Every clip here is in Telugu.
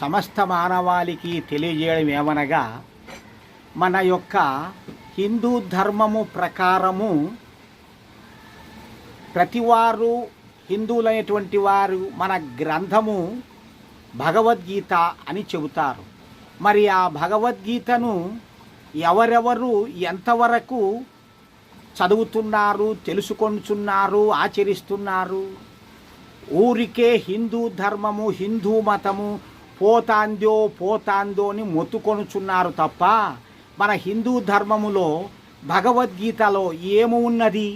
సమస్త మానవాళికి తెలియజేయడం ఏమనగా మన యొక్క హిందూ ధర్మము ప్రకారము ప్రతివారు హిందువులైనటువంటి వారు మన గ్రంథము భగవద్గీత అని చెబుతారు. మరి ఆ భగవద్గీతను ఎవరెవరు ఎంతవరకు చదువుతున్నారు తెలుసుకొనుచున్నారు ఆచరిస్తున్నారు? ఊరికే హిందూ ధర్మము హిందూ మతము పోతాందో పోతాందో అని మొత్తుకొనుచున్నారు తప్ప మన హిందూ ధర్మములో భగవద్గీతలో ఏమి ఉన్నది?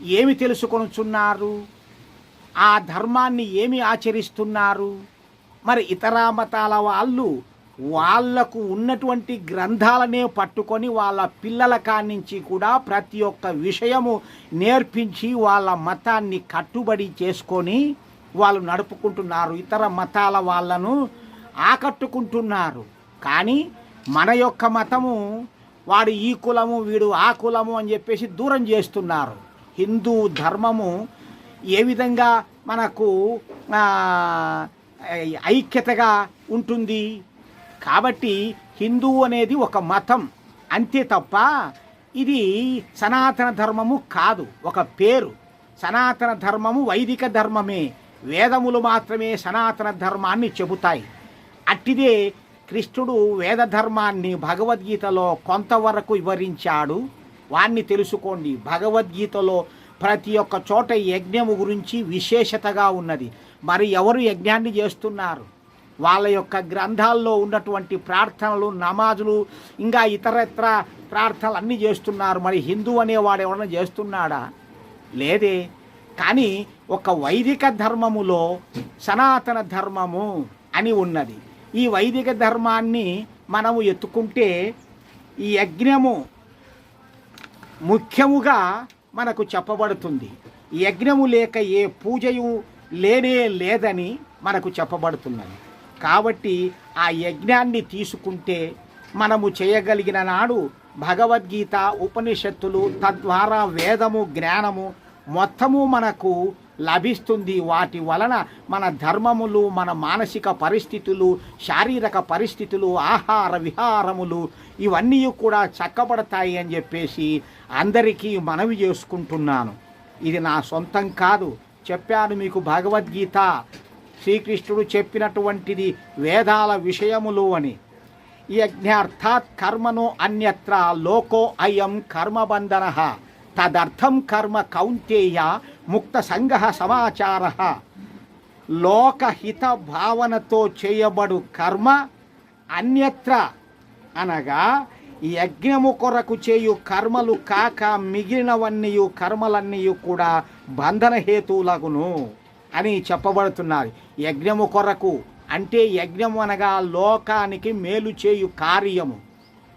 ఏమి తెలుసుకొనుచున్నారు? ఆ ధర్మాన్ని ఏమి ఆచరిస్తున్నారు? మరి ఇతర మతాల వాళ్ళు వాళ్ళకు ఉన్నటువంటి గ్రంథాలనే పట్టుకొని వాళ్ళ పిల్లల కానించి కూడా ప్రతి ఒక్క విషయము నేర్పించి వాళ్ళ మతాన్ని కట్టుబడి చేసుకొని వాళ్ళు నడుపుకుంటున్నారు. ఇతర మతాల వాళ్ళను ఆకట్టుకుంటున్నారు. కానీ మన యొక్క మతము వాడు ఈ కులము వీడు ఆ కులము అని చెప్పేసి దూరం చేస్తున్నారు. హిందూ ధర్మము ఏ విధంగా మనకు ఐక్యతగా ఉంటుంది? కాబట్టి హిందూ అనేది ఒక మతం. అంతే తప్ప ఇది సనాతన ధర్మము కాదు. ఒక పేరు. సనాతన ధర్మము వైదిక ధర్మమే. వేదములు మాత్రమే సనాతన ధర్మాన్ని చెబుతాయి. అట్టిదే కృష్ణుడు వేద ధర్మాన్ని భగవద్గీతలో కొంతవరకు వివరించాడు. వాణ్ణి తెలుసుకోండి. భగవద్గీతలో ప్రతి ఒక్క చోట యజ్ఞము గురించి విశేషతగా ఉన్నది. మరి ఎవరు యజ్ఞాన్ని చేస్తున్నారు? వాళ్ళ యొక్క గ్రంథాల్లో ఉన్నటువంటి ప్రార్థనలు నమాజులు ఇంకా ఇతరత్ర ప్రార్థనలు అన్నీ చేస్తున్నారు. మరి హిందూ అనేవాడు ఎవరైనా చేస్తున్నాడా? లేదే. కానీ ఒక వైదిక ధర్మములో సనాతన ధర్మము అని ఉన్నది. ఈ వైదిక ధర్మాన్ని మనము ఎత్తుకుంటే ఈ యజ్ఞము ముఖ్యముగా మనకు చెప్పబడుతుంది. ఈ యజ్ఞము లేక ఏ పూజయు లేనే లేదని మనకు చెప్పబడుతున్నది. కాబట్టి ఆ యజ్ఞాన్ని తీసుకుంటే మనము చేయగలిగిన నాడు భగవద్గీత ఉపనిషత్తులు తద్వారా వేదము జ్ఞానము మొత్తము మనకు లభిస్తుంది. వాటి వలన మన ధర్మములు మన మానసిక పరిస్థితులు శారీరక పరిస్థితులు ఆహార విహారములు ఇవన్నీ కూడా చక్కబడతాయి అని చెప్పేసి అందరికీ మనవి చేసుకుంటున్నాను. ఇది నా సొంతం కాదు. చెప్పాను మీకు భగవద్గీత. శ్రీకృష్ణుడు చెప్పినటువంటిది వేదాల విషయములు అని. యజ్ఞార్థాత్ కర్మను అన్యత్ర లోకో అయం కర్మబంధన తదర్థం కర్మ కౌంతేయ ముక్త సంగ సమాచార. లోకహిత భావనతో చేయబడు కర్మ అన్యత్ర అనగా యజ్ఞము కొరకు చేయు కర్మలు కాక మిగిలినవన్నీ కర్మలన్నీ కూడా బంధన హేతువులగును అని చెప్పబడుతున్నారు. యజ్ఞము కొరకు అంటే యజ్ఞము అనగా లోకానికి మేలు చేయు కార్యము.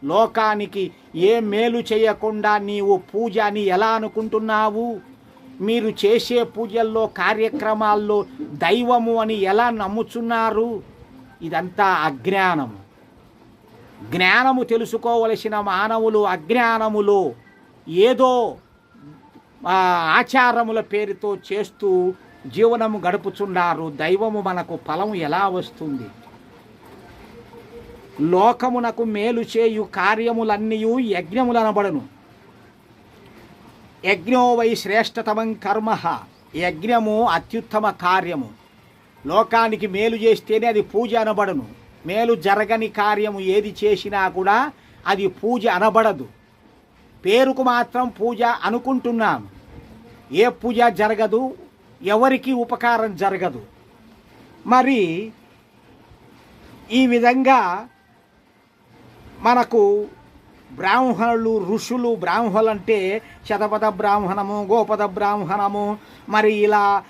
లోకానికి ఏ మేలు చేయకుండా నీవు పూజ అని ఎలా అనుకుంటున్నావు? మీరు చేసే పూజల్లో కార్యక్రమాల్లో దైవము అని ఎలా నమ్ముచున్నారు? ఇదంతా అజ్ఞానము జ్ఞానము తెలుసుకోవలసిన మానవులు అజ్ఞానములో. ఏదో ఆచారముల పేరుతో చేస్తూ జీవనము గడుపుచున్నారు దైవము మనకు ఫలము ఎలా వస్తుంది? లోకమునకు మేలు చేయు కార్యములన్నీ యజ్ఞములనబడను. యజ్ఞో వై శ్రేష్టతమం కర్మ. యజ్ఞము అత్యుత్తమ కార్యము. లోకానికి మేలు చేస్తేనే అది పూజ అనబడను. మేలు జరగని కార్యము ఏది చేసినా కూడా అది పూజ అనబడదు. పేరుకు మాత్రం పూజ అనుకుంటున్నాం. ఏ పూజ జరగదు ఎవరికి ఉపకారం జరగదు. మరి ఈ విధంగా మనకు బ్రాహ్మణులు ఋషులు బ్రాహ్మణులు అంటే శతపథ బ్రాహ్మణము గోపద బ్రాహ్మణము. మరి ఇలా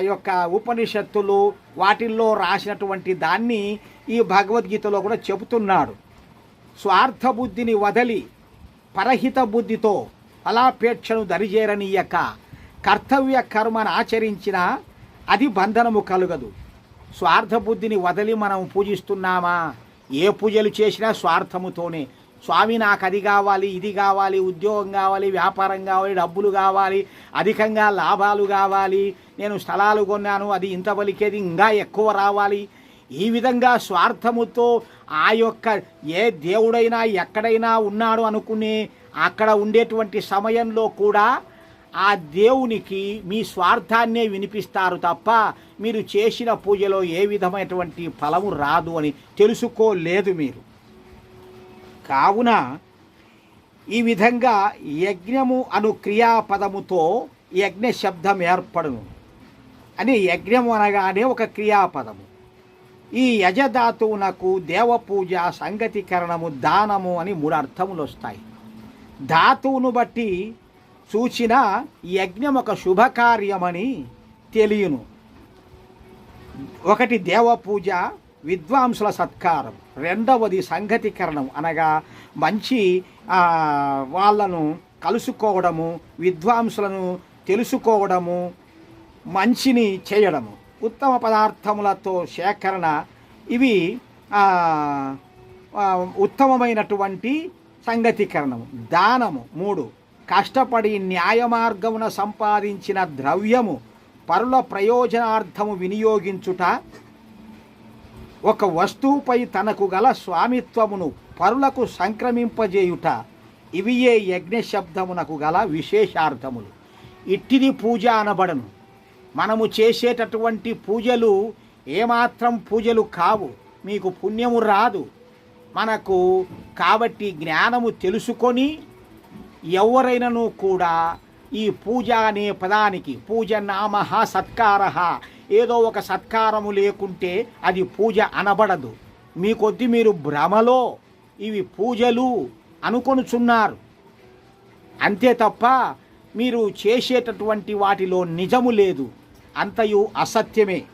యొక్క ఉపనిషత్తులు వాటిల్లో రాసినటువంటి దాన్ని ఈ భగవద్గీతలో కూడా చెబుతున్నాడు. స్వార్థ బుద్ధిని వదలి పరహిత బుద్ధితో ఫలాపేక్షను దరిజేరనీయక కర్తవ్య కర్మను ఆచరించిన అది బంధనము కలుగదు. స్వార్థ బుద్ధిని వదలి మనం పూజిస్తున్నామా? ఏ పూజలు చేసినా స్వార్థముతోనే. స్వామి నాకు అది కావాలి ఇది కావాలి ఉద్యోగం కావాలి వ్యాపారం కావాలి డబ్బులు కావాలి అధికంగా లాభాలు కావాలి నేను స్థలాలు కొన్నాను అది ఇంత పలికేది ఇంకా ఎక్కువ రావాలి. ఈ విధంగా స్వార్థముతో ఆ యొక్క ఏ దేవుడైనా ఎక్కడైనా ఉన్నాడు అనుకునే అక్కడ ఉండేటువంటి సమయంలో కూడా ఆ దేవునికి మీ స్వార్థాన్నే వినిపిస్తారు తప్ప మీరు చేసిన పూజలో ఏ విధమైనటువంటి ఫలము రాదు అని తెలుసుకోలేదు మీరు. కావున ఈ విధంగా యజ్ఞము అను క్రియాపదముతో యజ్ఞ శబ్దం ఏర్పడును. అని యజ్ఞము అనగానే ఒక క్రియాపదము. ఈ యజధాతువునకు దేవపూజ సంగతికరణము దానము అని మూడు అర్థములు వస్తాయి ధాతువును బట్టి సూచిన యజ్ఞం ఒక శుభకార్యమని తెలియను. ఒకటి దేవపూజ విద్వాంసుల సత్కారం రెండవది సంగతికరణం అనగా మంచి వాళ్ళను కలుసుకోవడము విద్వాంసులను తెలుసుకోవడము మంచిని చేయడము. ఉత్తమ పదార్థములతో సేకరణ ఇవి ఉత్తమమైనటువంటి సంగతికరణము దానము మూడు కష్టపడి న్యాయ మార్గమున సంపాదించిన ద్రవ్యము పరుల ప్రయోజనార్థము వినియోగించుట ఒక వస్తువుపై తనకు గల స్వామిత్వమును పరులకు సంక్రమింపజేయుట. ఇవియే యజ్ఞ శబ్దమునకు గల విశేషార్థములు. ఇట్టిది పూజ అనబడను. మనము చేసేటటువంటి పూజలు ఏమాత్రం పూజలు కావు. మీకు పుణ్యము రాదు. మనకు కాబట్టి జ్ఞానము తెలుసుకొని ఎవరైనను కూడా ఈ పూజ అనే పదానికి పూజ నామ సత్కార ఏదో ఒక సత్కారము లేకుంటే అది పూజ అనబడదు. మీ కొద్ది మీరు భ్రమలో ఇవి పూజలు అనుకొనుచున్నారు. అంతే తప్ప మీరు చేసేటటువంటి వాటిలో నిజము లేదు. అంతయు అసత్యమే.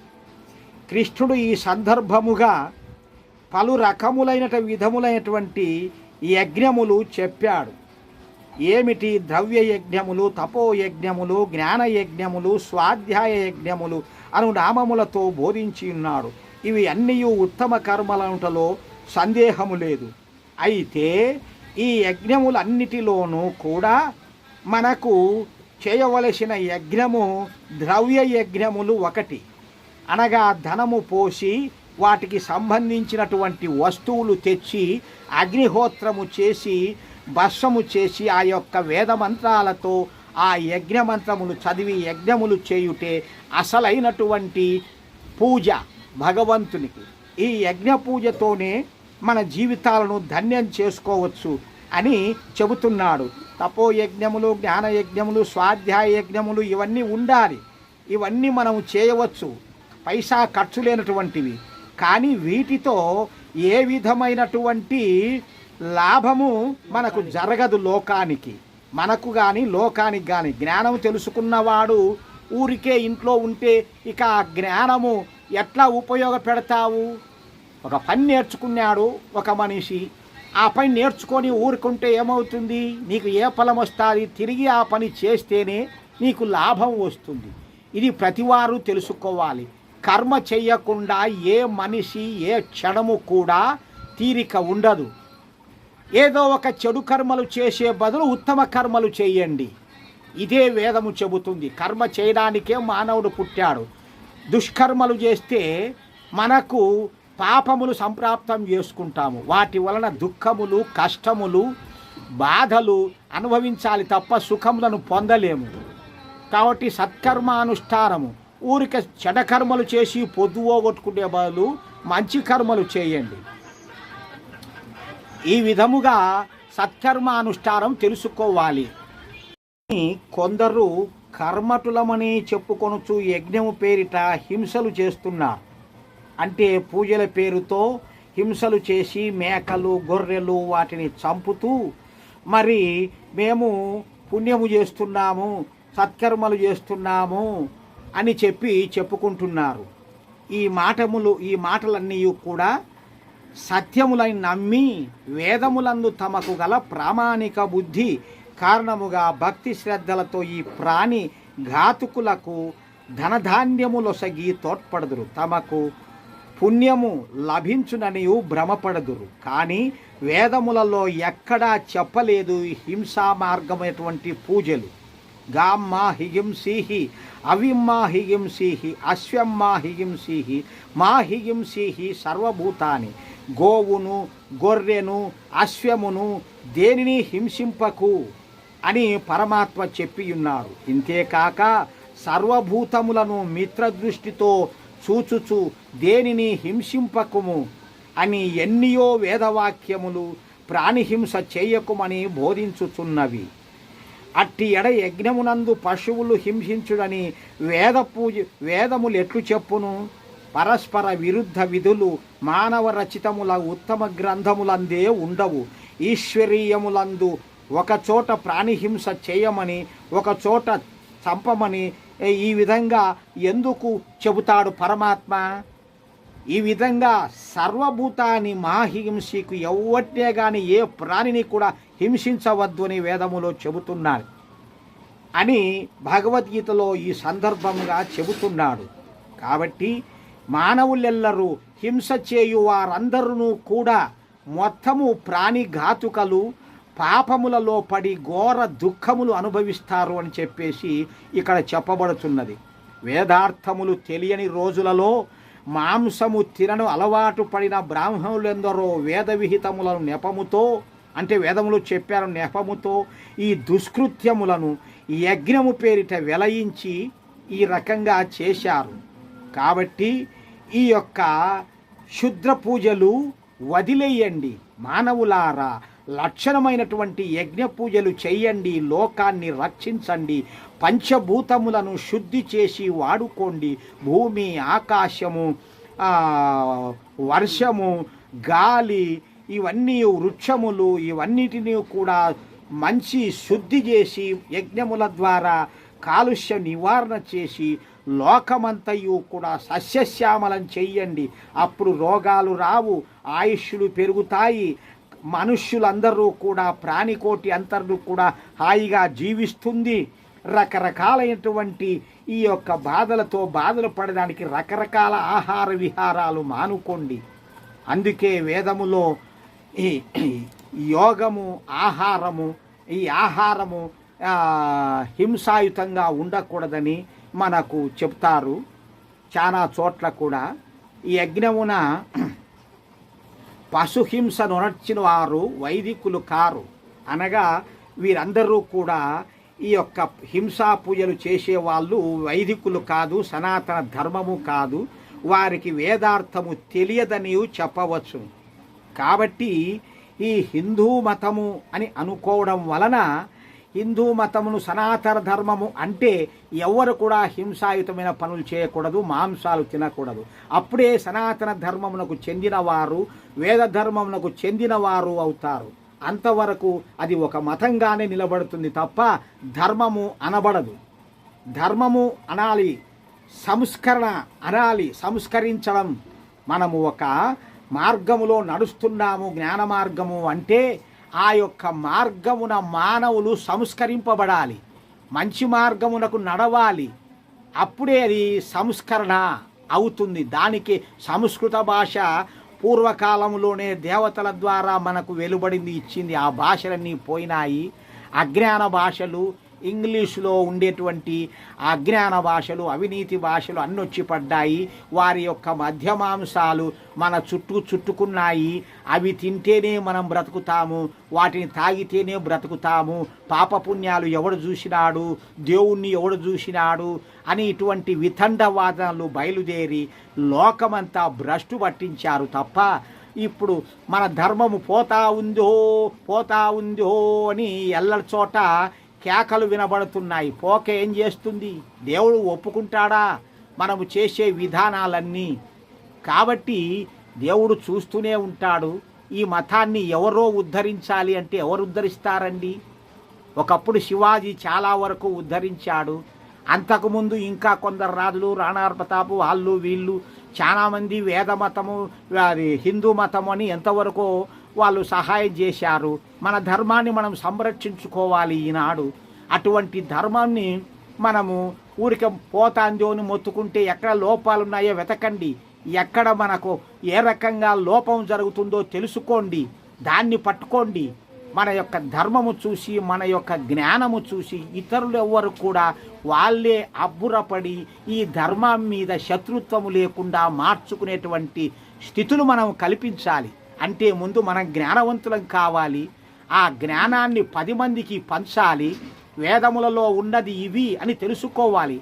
కృష్ణుడు ఈ సందర్భముగా పలు రకములైన విధములైనటువంటి యజ్ఞములు చెప్పాడు. ఏమిటి ద్రవ్య యజ్ఞములు తపో యజ్ఞములు జ్ఞాన యజ్ఞములు స్వాధ్యాయ యజ్ఞములు అను నామములతో బోధించి ఉన్నాడు. ఇవి అన్నీ ఉత్తమ కర్మలంటలో సందేహము లేదు. అయితే ఈ యజ్ఞములన్నిటిలోనూ కూడా మనకు చేయవలసిన యజ్ఞము ద్రవ్య యజ్ఞములు ఒకటి. అనగా ధనము పోసి వాటికి సంబంధించినటువంటి వస్తువులు తెచ్చి అగ్నిహోత్రము చేసి భస్సము చేసి ఆ యొక్క వేదమంత్రాలతో ఆ యజ్ఞ మంత్రములు చదివి యజ్ఞములు చేయుటే అసలైనటువంటి పూజ భగవంతునికి. ఈ యజ్ఞ పూజతోనే మన జీవితాలను ధన్యం చేసుకోవచ్చు అని చెబుతున్నాడు. తపో యజ్ఞములు జ్ఞాన యజ్ఞములు స్వాధ్యాయ యజ్ఞములు ఇవన్నీ ఉండాలి. ఇవన్నీ మనం చేయవచ్చు. పైసా ఖర్చు లేనటువంటివి. కానీ వీటితో ఏ విధమైనటువంటి లాభము మనకు జరగదు లోకానికి. మనకు కానీ లోకానికి కానీ జ్ఞానం తెలుసుకున్నవాడు ఊరికే ఇంట్లో ఉంటే ఇక ఆ జ్ఞానము ఎట్లా ఉపయోగపెడతావు? ఒక పని నేర్చుకున్నాడు ఒక మనిషి. ఆ పని నేర్చుకొని ఊరుకుంటే ఏమవుతుంది? నీకు ఏ ఫలం వస్తుంది? తిరిగి ఆ పని చేస్తేనే నీకు లాభం వస్తుంది. ఇది ప్రతివారు తెలుసుకోవాలి. కర్మ చెయ్యకుండా ఏ మనిషి ఏ క్షణము కూడా తీరిక ఉండదు. ఏదో ఒక చెడు కర్మలు చేసే బదులు ఉత్తమ కర్మలు చేయండి. ఇదే వేదము చెబుతుంది. కర్మ చేయడానికే మానవుడు పుట్టాడు. దుష్కర్మలు చేస్తే మనకు పాపములు సంప్రాప్తం చేసుకుంటాము. వాటి వలన దుఃఖములు కష్టములు బాధలు అనుభవించాలి తప్ప సుఖములను పొందలేము. కాబట్టి సత్కర్మ అనుష్ఠానము ఊరిక చెడకర్మలు చేసి పొద్దువోగొట్టుకునే బదులు మంచి కర్మలు చేయండి. ఈ విధముగా సత్కర్మ అనుష్ఠానం తెలుసుకోవాలి. కొందరు కర్మటులమని చెప్పుకొనుచు యజ్ఞము పేరిట హింసలు చేస్తున్నారు అంటే పూజల పేరుతో హింసలు చేసి మేకలు గొర్రెలు వాటిని చంపుతూ మరి మేము పుణ్యము చేస్తున్నాము సత్కర్మలు చేస్తున్నాము అని చెప్పి చెప్పుకుంటున్నారు. ఈ మాటములు ఈ మాటలన్నీ కూడా సత్యములని నమ్మి వేదములందు తమకు గల ప్రామాణిక బుద్ధి కారణముగా భక్తి శ్రద్ధలతో ఈ ప్రాణి ఘాతుకులకు ధనధాన్యములొసగి తోడ్పడదురు. తమకు పుణ్యము లభించుననియు భ్రమపడదురు. కానీ వేదములలో ఎక్కడా చెప్పలేదు హింసా మార్గమైనటువంటి పూజలు. గామ్మా హిగింసీహి అవిమ్మా హిగింసీహి అశ్వమ్మా హిగింసీహి మా హిగింసీహి సర్వభూతాని. గోవును గొర్రెను అశ్వమును దేనిని హింసింపకు అని పరమాత్మ చెప్పియున్నారు. ఇంతేకాక సర్వభూతములను మిత్రదృష్టితో చూచుచు దేనిని హింసింపకుము అని ఎన్నియో వేదవాక్యములు ప్రాణిహింస చేయకుమని బోధించుచున్నవి. అట్టి ఎడ యజ్ఞమునందు పశువులు హింసించుడని వేద పూజ వేదములు ఎట్లు చెప్పును? పరస్పర విరుద్ధ విధులు మానవ రచితముల ఉత్తమ గ్రంథములందే ఉండవు. ఈశ్వరీయములందు ఒకచోట ప్రాణిహింస చేయమని ఒకచోట చంపమని ఈ విధంగా ఎందుకు చెబుతాడు పరమాత్మ? ఈ విధంగా సర్వభూతాన్ని మాహింసికు ఎవరినే కానీ ఏ ప్రాణిని కూడా హింసించవద్దు అని వేదములో చెబుతున్నాడు. అని భగవద్గీతలో ఈ సందర్భంగా చెబుతున్నాడు. కాబట్టి మానవులెల్లరూ హింస చేయు వారందరూ కూడా మొత్తము ప్రాణిఘాతుకలు పాపములలో పడి ఘోర దుఃఖములు అనుభవిస్తారు అని చెప్పేసి ఇక్కడ చెప్పబడుతున్నది. వేదార్థములు తెలియని రోజులలో మాంసము తినను అలవాటు పడిన బ్రాహ్మణులెందరో వేద విహితములను నెపముతో అంటే వేదములు చెప్పారు నెపముతో ఈ దుష్కృత్యములను యజ్ఞము పేరిట వెలయించి ఈ రకంగా చేశారు. కాబట్టి ఈ యొక్క శుద్ర పూజలు వదిలేయండి. మానవులారా లక్షణమైనటువంటి యజ్ఞ పూజలు చేయండి. లోకాన్ని రక్షించండి. పంచభూతములను శుద్ధి చేసి వాడుకోండి. భూమి ఆకాశము వర్షము గాలి ఇవన్నీ వృక్షములు ఇవన్నిటిని కూడా మంచి శుద్ధి చేసి యజ్ఞముల ద్వారా కాలుష్య నివారణ చేసి లోకమంతయు కూడా సస్యశ్యామలం చెయ్యండి. అప్పుడు రోగాలు రావు ఆయుష్లు పెరుగుతాయి. మనుష్యులందరూ కూడా ప్రాణికోటి అంతర్లు కూడా హాయిగా జీవిస్తుంది. రకరకాలైనటువంటి ఈ యొక్క బాధలతో బాధలు పడడానికి రకరకాల ఆహార విహారాలు మానుకోండి. అందుకే వేదములో ఈ యోగము ఆహారము ఈ ఆహారము హింసాయుతంగా ఉండకూడదని మనకు చెప్తారు. చాలా చోట్ల కూడా ఈ యజ్ఞమున పశుహింసను నడిచిన వారు వైదికులు కారు. అనగా వీరందరూ కూడా ఈ యొక్క హింసా పూజలు చేసేవాళ్ళు వైదికులు కాదు సనాతన ధర్మము కాదు. వారికి వేదార్థము తెలియదని చెప్పవచ్చు. కాబట్టి ఈ హిందూ మతము అని అనుకోవడం వలన హిందూ మతమును సనాతన ధర్మము అంటే ఎవరు కూడా హింసాయుతమైన పనులు చేయకూడదు మాంసాలు తినకూడదు. అప్పుడే సనాతన ధర్మమునకు చెందినవారు వేద ధర్మమునకు చెందినవారు అవుతారు. అంతవరకు అది ఒక మతంగానే నిలబడుతుంది తప్ప ధర్మము అనబడదు. ధర్మము అనాలి సంస్కరణ అనాలి సంస్కరించడం మనము ఒక మార్గములో నడుస్తున్నాము జ్ఞాన మార్గము అంటే ఆ యొక్క మార్గమున మానవులు సంస్కరింపబడాలి. మంచి మార్గమునకు నడవాలి. అప్పుడే అది సంస్కరణ అవుతుంది. దానికి సంస్కృత భాష పూర్వకాలంలోనే దేవతల ద్వారా మనకు వెలువడింది ఇచ్చింది. ఆ భాషలన్నీ పోయినాయి. అజ్ఞాన భాషలు ఇంగ్లీషులో ఉండేటువంటి అజ్ఞాన భాషలు అవినీతి భాషలు అన్నొచ్చి పడ్డాయి. వారి యొక్క మధ్యమాంసాలు మన చుట్టూ చుట్టుకున్నాయి. అవి తింటేనే మనం బ్రతుకుతాము. వాటిని తాగితేనే బ్రతుకుతాము. పాపపుణ్యాలు ఎవడు చూసినాడు? దేవుణ్ణి ఎవడు చూసినాడు? అని ఇటువంటి వితండవాదనలు బయలుదేరి లోకమంతా భ్రష్టు పట్టించారు తప్ప ఇప్పుడు మన ధర్మము పోతా ఉందో పోతా ఉందో అని ఎల్లడి చోట కేకలు వినబడుతున్నాయి. పోక ఏం చేస్తుంది? దేవుడు ఒప్పుకుంటాడా? మనము చేసే విధానాలన్నీ. కాబట్టి దేవుడు చూస్తూనే ఉంటాడు. ఈ మతాన్ని ఎవరో ఉద్ధరించాలి అంటే ఎవరు ఉద్ధరిస్తారండి? ఒకప్పుడు శివాజీ చాలా వరకు ఉద్ధరించాడు. అంతకుముందు ఇంకా కొందరు రాజులు రాణా ప్రతాపు వాళ్ళు వీళ్ళు చాలామంది వేద మతము అది హిందూ మతము అని ఎంతవరకు వాళ్ళు సహాయం చేశారు. మన ధర్మాన్ని మనం సంరక్షించుకోవాలి ఈనాడు. అటువంటి ధర్మాన్ని మనము ఊరిక పోతాందో అని మొత్తుకుంటే ఎక్కడ లోపాలు ఉన్నాయో వెతకండి. ఎక్కడ మనకు ఏ రకంగా లోపం జరుగుతుందో తెలుసుకోండి. దాన్ని పట్టుకోండి. మన యొక్క ధర్మము చూసి మన యొక్క జ్ఞానము చూసి ఇతరులు ఎవ్వరు కూడా వాళ్ళే అబ్బురపడి ఈ ధర్మం మీద శత్రుత్వము లేకుండా మార్చుకునేటువంటి స్థితులు మనం కల్పించాలి. అంటే ముందు మనం జ్ఞానవంతులం కావాలి. ఆ జ్ఞానాన్ని పది మందికి పంచాలి. వేదములలో ఉన్నది ఇవి అని తెలుసుకోవాలి.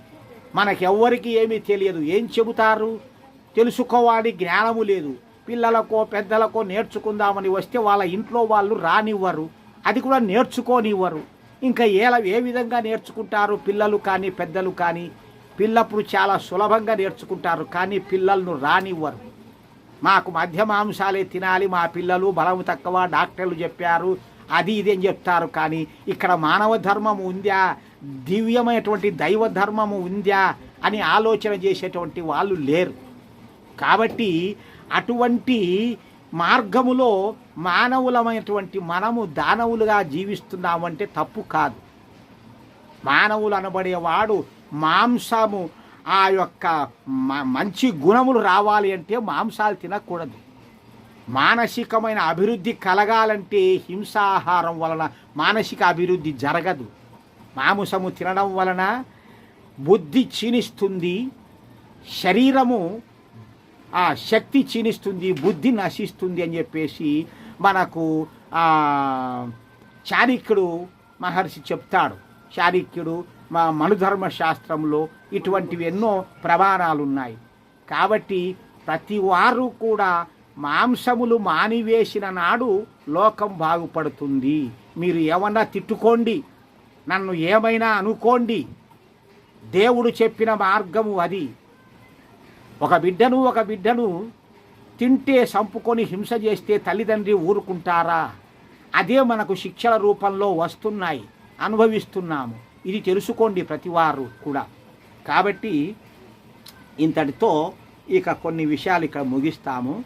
మనకెవ్వరికి ఏమీ తెలియదు. ఏం చెబుతారు? తెలుసుకోవాలి జ్ఞానము లేదు. పిల్లలకో పెద్దలకో నేర్చుకుందామని వస్తే వాళ్ళ ఇంట్లో వాళ్ళు రానివ్వరు. అది కూడా నేర్చుకోనివ్వరు. ఇంకా ఏ ఏ విధంగా నేర్చుకుంటారు? పిల్లలు కానీ పెద్దలు కానీ. పిల్లప్పుడు చాలా సులభంగా నేర్చుకుంటారు. కానీ పిల్లలను రానివ్వరు. మాకు మధ్య మాంసాలే తినాలి మా పిల్లలు బలం తక్కువ డాక్టర్లు చెప్పారు. అది ఇది అని చెప్తారు కానీ ఇక్కడ మానవ ధర్మము ఉందా? దివ్యమైనటువంటి దైవ ధర్మము ఉందా? అని ఆలోచన చేసేటువంటి వాళ్ళు లేరు. కాబట్టి అటువంటి మార్గములో మానవులమైనటువంటి మనము దానవులుగా జీవిస్తున్నామంటే తప్పు కాదు. మానవులు అనబడేవాడు మాంసము ఆ యొక్క మ- మంచి గుణములు రావాలి అంటే మాంసాలు తినకూడదు. మానసికమైన అభివృద్ధి కలగాలంటే హింసాహారం వలన మానసిక అభివృద్ధి జరగదు. మాంసము తినడం వలన బుద్ధి క్షీణిస్తుంది శరీరము ఆ శక్తి క్షీణిస్తుంది బుద్ధి నశిస్తుంది అని చెప్పేసి మనకు చారిక్యుడు మహర్షి చెప్తాడు. చారిక్యుడు మనుధర్మ శాస్త్రంలో ఇటువంటివి ఎన్నో ప్రమాణాలు ఉన్నాయి కాబట్టి ప్రతి వారు కూడా మాంసములు మానివేసిన నాడు లోకం బాగుపడుతుంది. మీరు ఏమన్నా తిట్టుకోండి నన్ను ఏమైనా అనుకోండి. దేవుడు చెప్పిన మార్గము అది. ఒక బిడ్డను ఒక బిడ్డను తింటే సంపుకొని హింస చేస్తే తల్లిదండ్రి ఊరుకుంటారా? అదే మనకు శిక్షల రూపంలో వస్తున్నాయి అనుభవిస్తున్నాము. ఇది తెలుసుకోండి ప్రతివారు కూడా. కాబట్టి ఇంతటితో ఇక కొన్ని విషయాలు ఇక్కడ ముగిస్తాము.